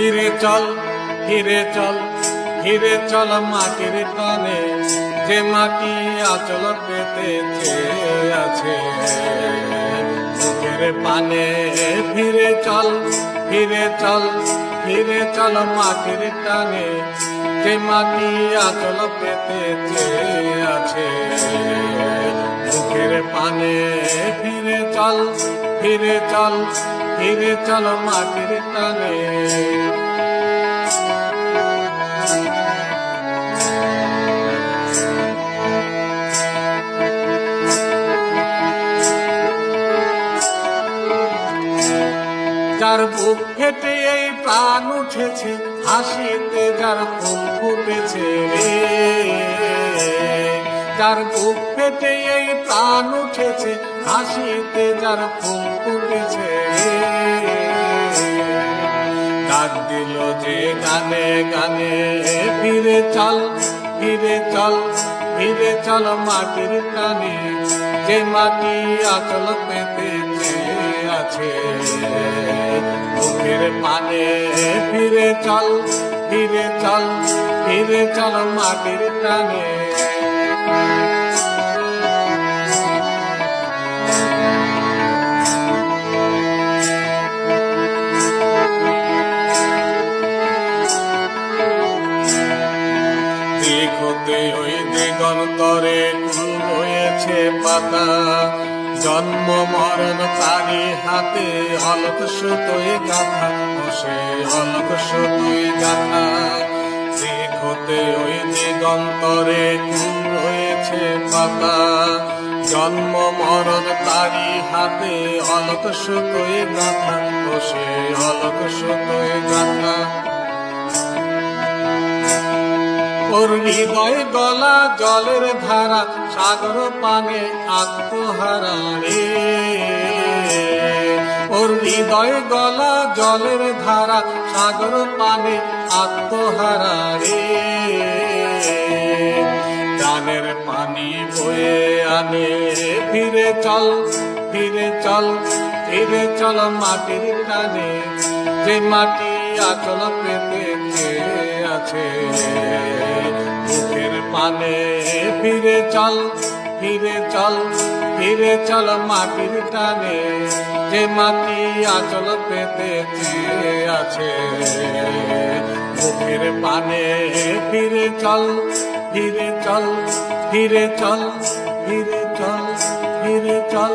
ফিরে চল ফিরে চল ফিরে চল মাটির টানে যে মাটি আচল পেতে আছে, মুখের পানে ফিরে চল ফিরে চল ফিরে চল মাটির টানে। যে মাটি আচল পেতে আছে, মুখের পানে ফিরে চল ফিরে চল ফিরে চল মাটির যার বুক ফেটে এই প্রাণ উঠেছে, হাসিতে যার ফুল ফুটেছে যার বুক ফেটে এই প্রাণ উঠেছে, হাসিতে যার ফুল ফুটেছে ডাক দিল যে গানে গানে। ফিরে চল ফিরে চল ফিরে চল মাটির টানে। যে মাটি আচল পেতে আছে মুখের পানে। ফিরে চল ফিরে চল ফিরে চল মাটির টানে। হতে ওই দিগন্তরে কুল রয়েছে পাতা। জন্ম মরণ তারি হাতে অলক সুতোই গাথা। বসে অলক সুতোই গাথা। দিক হতে ওই দিগন্তরে কুল রয়েছে পাতা। জন্ম মরণ তারি হাতে অলক সুতোই গাথা। বসে অলক সুতোই গাথা। ওর হৃদয় গলা, জলের ধারা, সাগর পানে আত্মহারা রে। ওর হৃদয় গলা, জলের ধারা, সাগর পানে আত্মহারা রে। গানের পানি বয়ে আনে ফিরে চল ফিরে চল ফিরে চল মাটির টানে। যে মাটি আচল পেতে আছে। মুখের পানে। ফিরে চল ফিরে চল ফিরে চল মাটির টানে। যে মাটি আচল পেতে আছে। মুখের পানে ফিরে চল ফিরে চল ফিরে চল ফিরে চল ফিরে চল।